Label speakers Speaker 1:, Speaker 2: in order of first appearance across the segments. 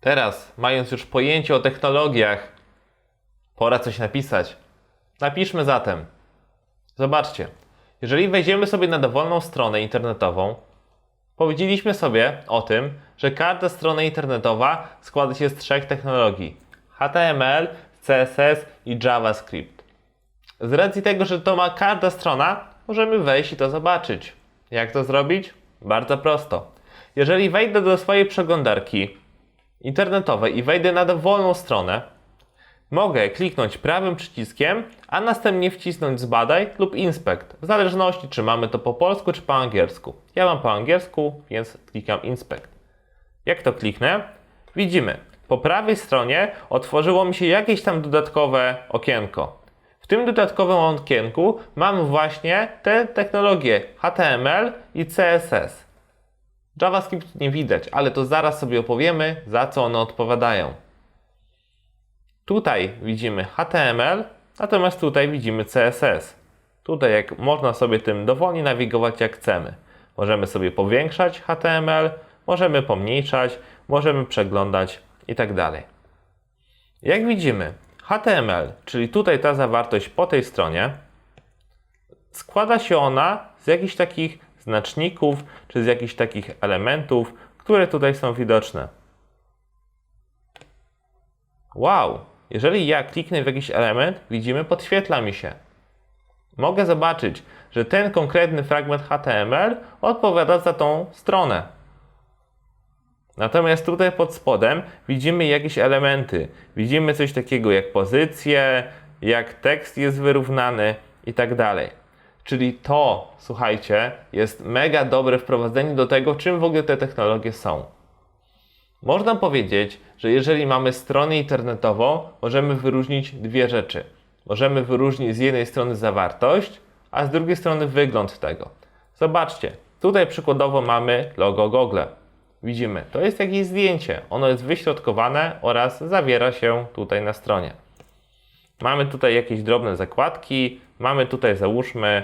Speaker 1: Teraz, mając już pojęcie o technologiach, pora coś napisać. Napiszmy zatem. Zobaczcie, jeżeli wejdziemy sobie na dowolną stronę internetową, powiedzieliśmy sobie o tym, że każda strona internetowa składa się z trzech technologii: HTML, CSS i JavaScript. Z racji tego, że to ma każda strona, możemy wejść i to zobaczyć. Jak to zrobić? Bardzo prosto. Jeżeli wejdę do swojej przeglądarki internetowej i wejdę na dowolną stronę, mogę kliknąć prawym przyciskiem, a następnie wcisnąć zbadaj lub inspect, w zależności czy mamy to po polsku czy po angielsku. Ja mam po angielsku, więc klikam inspect. Jak to kliknę, widzimy, po prawej stronie otworzyło mi się jakieś tam dodatkowe okienko. W tym dodatkowym okienku mamy właśnie te technologie HTML i CSS. JavaScript nie widać, ale to zaraz sobie opowiemy, za co one odpowiadają. Tutaj widzimy HTML, natomiast tutaj widzimy CSS. Tutaj jak można sobie tym dowolnie nawigować jak chcemy. Możemy sobie powiększać HTML, możemy pomniejszać, możemy przeglądać i tak. Jak widzimy, HTML, czyli tutaj ta zawartość po tej stronie, składa się ona z jakichś takich znaczników, czy z jakichś takich elementów, które tutaj są widoczne. Wow! Jeżeli ja kliknę w jakiś element, widzimy, podświetla mi się. Mogę zobaczyć, że ten konkretny fragment HTML odpowiada za tą stronę. Natomiast tutaj pod spodem widzimy jakieś elementy. Widzimy coś takiego jak pozycję, jak tekst jest wyrównany i tak dalej. Czyli to, słuchajcie, jest mega dobre wprowadzenie do tego, czym w ogóle te technologie są. Można powiedzieć, że jeżeli mamy stronę internetową, możemy wyróżnić dwie rzeczy. Możemy wyróżnić z jednej strony zawartość, a z drugiej strony wygląd tego. Zobaczcie, tutaj przykładowo mamy logo Google. Widzimy, to jest jakieś zdjęcie. Ono jest wyśrodkowane oraz zawiera się tutaj na stronie. Mamy tutaj jakieś drobne zakładki, mamy tutaj załóżmy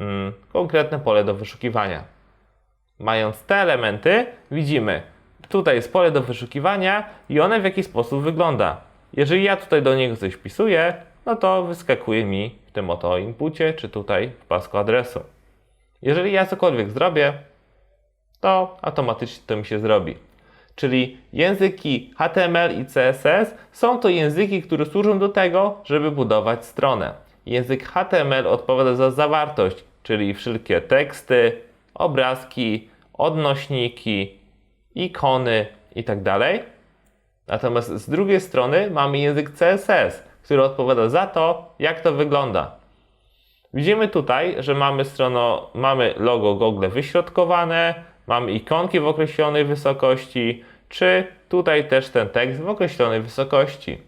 Speaker 1: mm, konkretne pole do wyszukiwania. Mając te elementy, widzimy, tutaj jest pole do wyszukiwania i one w jakiś sposób wygląda. Jeżeli ja tutaj do niego coś wpisuję, no to wyskakuje mi w tym oto inpucie, czy tutaj w pasku adresu. Jeżeli ja cokolwiek zrobię, to automatycznie to mi się zrobi. Czyli języki HTML i CSS są to języki, które służą do tego, żeby budować stronę. Język HTML odpowiada za zawartość, czyli wszelkie teksty, obrazki, odnośniki, ikony itd. Natomiast z drugiej strony mamy język CSS, który odpowiada za to, jak to wygląda. Widzimy tutaj, że mamy, strono, mamy logo Google wyśrodkowane, mamy ikonki w określonej wysokości, czy tutaj też ten tekst w określonej wysokości.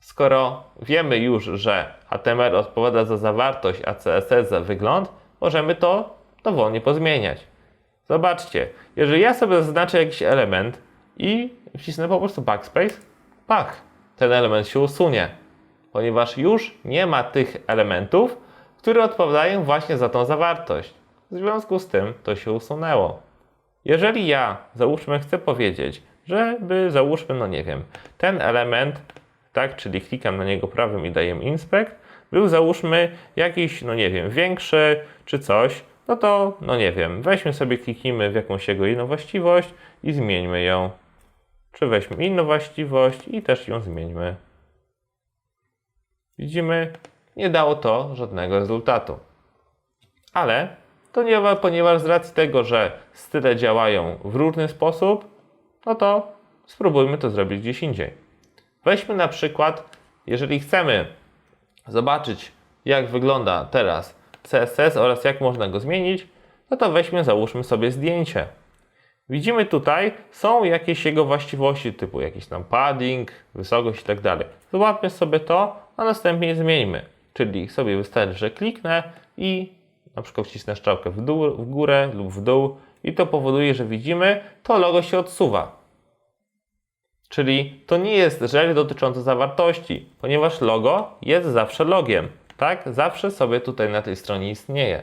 Speaker 1: Skoro wiemy już, że HTML odpowiada za zawartość, a CSS za wygląd, możemy to dowolnie pozmieniać. Zobaczcie, jeżeli ja sobie zaznaczę jakiś element i wcisnę po prostu backspace, pach, ten element się usunie, ponieważ już nie ma tych elementów, które odpowiadają właśnie za tą zawartość. W związku z tym to się usunęło. Jeżeli ja, załóżmy, chcę powiedzieć, żeby, załóżmy, no nie wiem, ten element, tak, czyli klikam na niego prawym i daję inspect, był, załóżmy, jakiś, no nie wiem, większy czy coś, no to, no nie wiem, weźmy sobie, kliknijmy w jakąś jego inną właściwość i zmieńmy ją. Czy weźmy inną właściwość i też ją zmieńmy. Widzimy, nie dało to żadnego rezultatu. Ale to nie, ponieważ z racji tego, że style działają w różny sposób, no to spróbujmy to zrobić gdzieś indziej. Weźmy na przykład, jeżeli chcemy zobaczyć, jak wygląda teraz CSS oraz jak można go zmienić, no to weźmy, załóżmy sobie zdjęcie. Widzimy tutaj, są jakieś jego właściwości, typu jakiś tam padding, wysokość i tak dalej. Zobaczmy sobie to, a następnie je zmieńmy. Czyli sobie wystarczy, że kliknę i na przykład wcisnę strzałkę w, dół, w górę lub w dół i to powoduje, że widzimy, to logo się odsuwa. Czyli to nie jest rzecz dotycząca zawartości, ponieważ logo jest zawsze logiem. Tak? Zawsze sobie tutaj na tej stronie istnieje.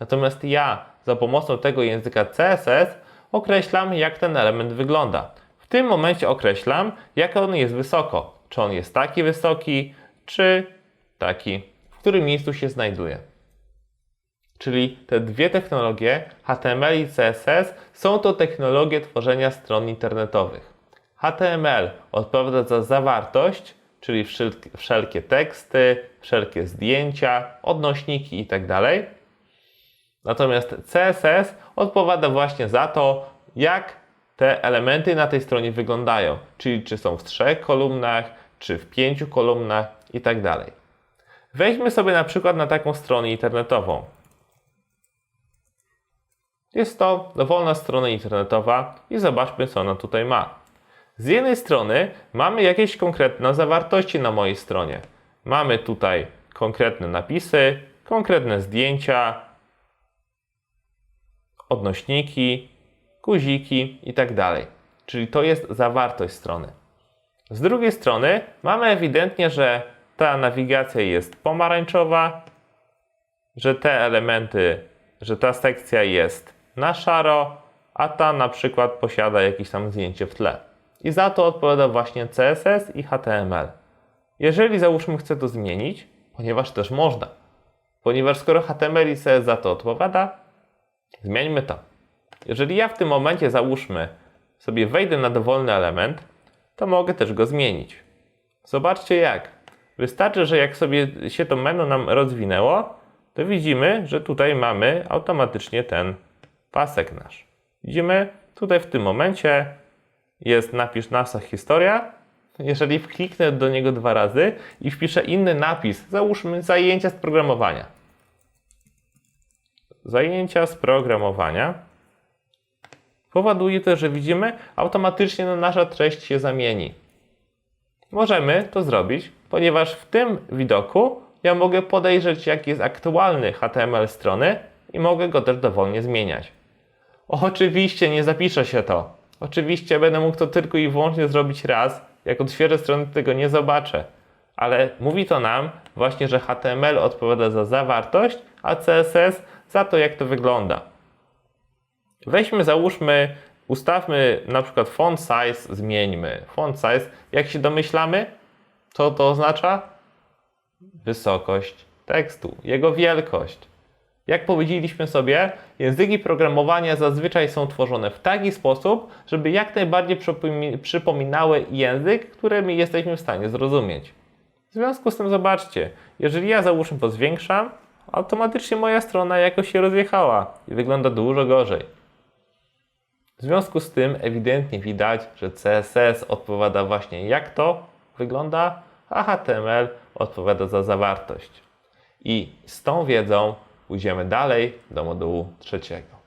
Speaker 1: Natomiast ja za pomocą tego języka CSS określam, jak ten element wygląda. W tym momencie określam, jak on jest wysoko. Czy on jest taki wysoki, czy taki, w którym miejscu się znajduje. Czyli te dwie technologie, HTML i CSS, są to technologie tworzenia stron internetowych. HTML odpowiada za zawartość, czyli wszelkie, teksty, wszelkie zdjęcia, odnośniki itd. Natomiast CSS odpowiada właśnie za to, jak te elementy na tej stronie wyglądają, czyli czy są w trzech kolumnach, czy w pięciu kolumnach itd. Weźmy sobie na przykład na taką stronę internetową. Jest to dowolna strona internetowa i zobaczmy, co ona tutaj ma. Z jednej strony mamy jakieś konkretne zawartości na mojej stronie. Mamy tutaj konkretne napisy, konkretne zdjęcia, odnośniki, guziki itd. Czyli to jest zawartość strony. Z drugiej strony mamy ewidentnie, że ta nawigacja jest pomarańczowa, że te elementy, że ta sekcja jest na szaro, a ta na przykład posiada jakieś tam zdjęcie w tle. I za to odpowiada właśnie CSS i HTML. Jeżeli załóżmy chcę to zmienić, ponieważ też można, ponieważ skoro HTML i CSS za to odpowiada, zmieńmy to. Jeżeli ja w tym momencie załóżmy sobie wejdę na dowolny element, to mogę też go zmienić. Zobaczcie jak. Wystarczy, że jak sobie się to menu nam rozwinęło, to widzimy, że tutaj mamy automatycznie ten pasek nasz. Widzimy, tutaj w tym momencie jest napisz nasza historia. Jeżeli kliknę do niego dwa razy i wpiszę inny napis, załóżmy zajęcia z programowania. Zajęcia z programowania. Powoduje to, że widzimy, automatycznie no, nasza treść się zamieni. Możemy to zrobić, ponieważ w tym widoku ja mogę podejrzeć, jaki jest aktualny HTML strony i mogę go też dowolnie zmieniać. Oczywiście nie zapisze się to. Oczywiście będę mógł to tylko i wyłącznie zrobić raz. Jak odświeżę stronę, tego nie zobaczę. Ale mówi to nam właśnie, że HTML odpowiada za zawartość, a CSS za to, jak to wygląda. Weźmy, załóżmy, ustawmy na przykład font size, zmieńmy. Font size, jak się domyślamy, co to oznacza? Wysokość tekstu, jego wielkość. Jak powiedzieliśmy sobie, języki programowania zazwyczaj są tworzone w taki sposób, żeby jak najbardziej przypomi- przypominały język, który my jesteśmy w stanie zrozumieć. W związku z tym zobaczcie, jeżeli ja załóżmy to zwiększam, automatycznie moja strona jakoś się rozjechała i wygląda dużo gorzej. W związku z tym ewidentnie widać, że CSS odpowiada właśnie jak to wygląda, a HTML odpowiada za zawartość. I z tą wiedzą pójdziemy dalej do modułu trzeciego.